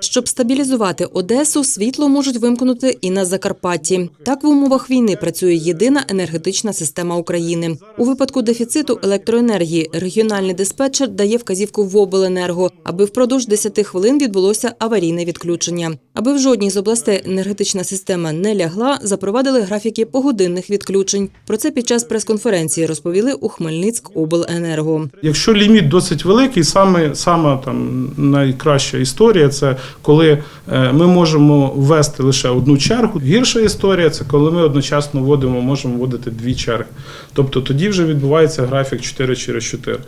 Щоб стабілізувати Одесу, світло можуть вимкнути і на Закарпатті. Так в умовах війни працює єдина енергетична система України. У випадку дефіциту електроенергії регіональний диспетчер дає вказівку в обленерго, аби впродовж 10 хвилин відбулося аварійне відключення. Аби в жодній з областей енергетична система не лягла, запровадили графіки погодинних відключень. Про це під час прес-конференції розповіли у Хмельницькобленерго. Якщо ліміт досить великий, саме сама там найкраща історія це коли е, ми можемо ввести лише одну чергу. Гірша історія це коли ми одночасно вводимо, можемо вводити дві черги. Тобто тоді вже відбувається графік 4 через 4.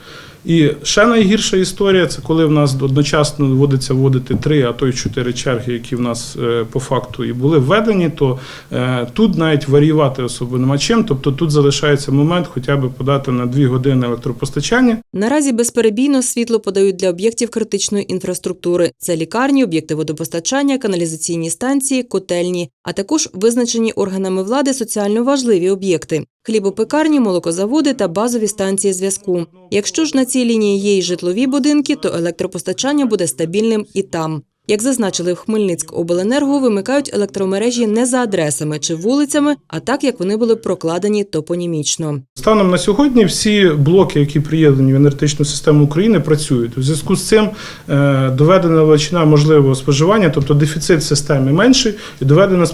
І ще найгірша історія це коли в нас одночасно вводиться вводити три, а то й чотири черги, які в нас е, по факту і були введені, то е, тут навіть варіювати особо нема чим. Тобто тут залишається момент хоча б подати на дві години електропостачання. Наразі безперебійно світло подають для об'єктів критичної інфраструктури. Це лікарні, об'єкти водопостачання, каналізаційні станції, котельні, а також визначені органами влади соціально важливі об'єкти хлібопекарні, молокозаводи та базові станції зв'язку. Якщо ж на цій лінії є й житлові будинки, то електропостачання буде стабільним і там. Як зазначили в Хмельницькобленерго, вимикають електромережі не за адресами чи вулицями, а так як вони були прокладені топонімічно. Станом на сьогодні всі блоки, які приєднані в енергетичну систему України, працюють. У зв'язку з цим е, доведена величина можливого споживання, тобто дефіцит в системі менший, і доведена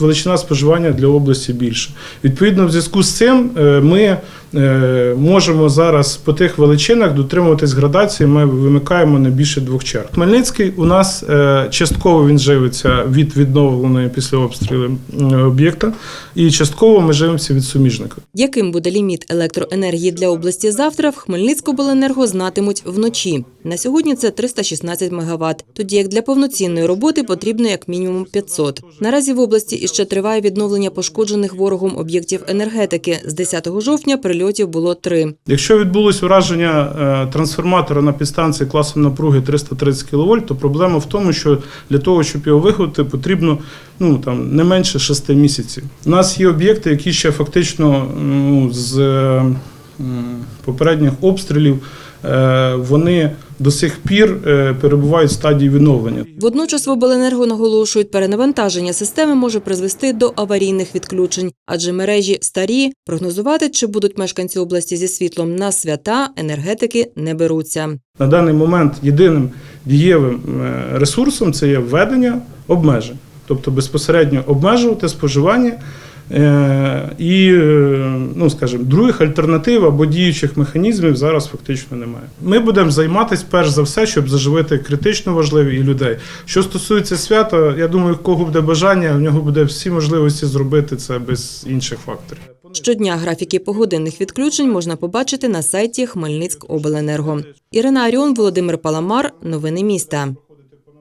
величина споживання для області більше. Відповідно, в зв'язку з цим е, ми можемо зараз по тих величинах дотримуватись градації. Ми вимикаємо не більше двох черг. Хмельницький у нас е, частково він живиться від відновленої після обстрілу е, об'єкта, і частково ми живемося від суміжника. Яким буде ліміт електроенергії для області завтра, в Хмельницькобленерго знатимуть вночі. На сьогодні це 316 МВт, тоді як для повноцінної роботи потрібно як мінімум 500. Наразі в області іще триває відновлення пошкоджених ворогом об'єктів енергетики. З 10 жовтня прильотів було три. Якщо відбулось ураження е, трансформатора на підстанції класом напруги 330 кВт, то проблема в тому, що для того, щоб його виготовити, потрібно ну там не менше 6 місяців. У нас є об'єкти, які ще фактично ну, з попередніх обстрілів е, вони до сих пір е, перебувають в стадії відновлення. Водночас в обленерго наголошують, перенавантаження системи може призвести до аварійних відключень, адже мережі старі. Прогнозувати, чи будуть мешканці області зі світлом на свята, енергетики не беруться. На даний момент єдиним дієвим е, ресурсом це є введення обмежень, тобто безпосередньо обмежувати споживання. е, І, ну скажімо, других альтернатив або діючих механізмів зараз фактично немає. Ми будемо займатися перш за все, щоб заживити критично важливі і людей. Що стосується свята, я думаю, кого буде бажання, в нього буде всі можливості зробити це без інших факторів. Щодня графіки погодинних відключень можна побачити на сайті Хмельницькобленерго. Ірина Аріон, Володимир Паламар. Новини міста.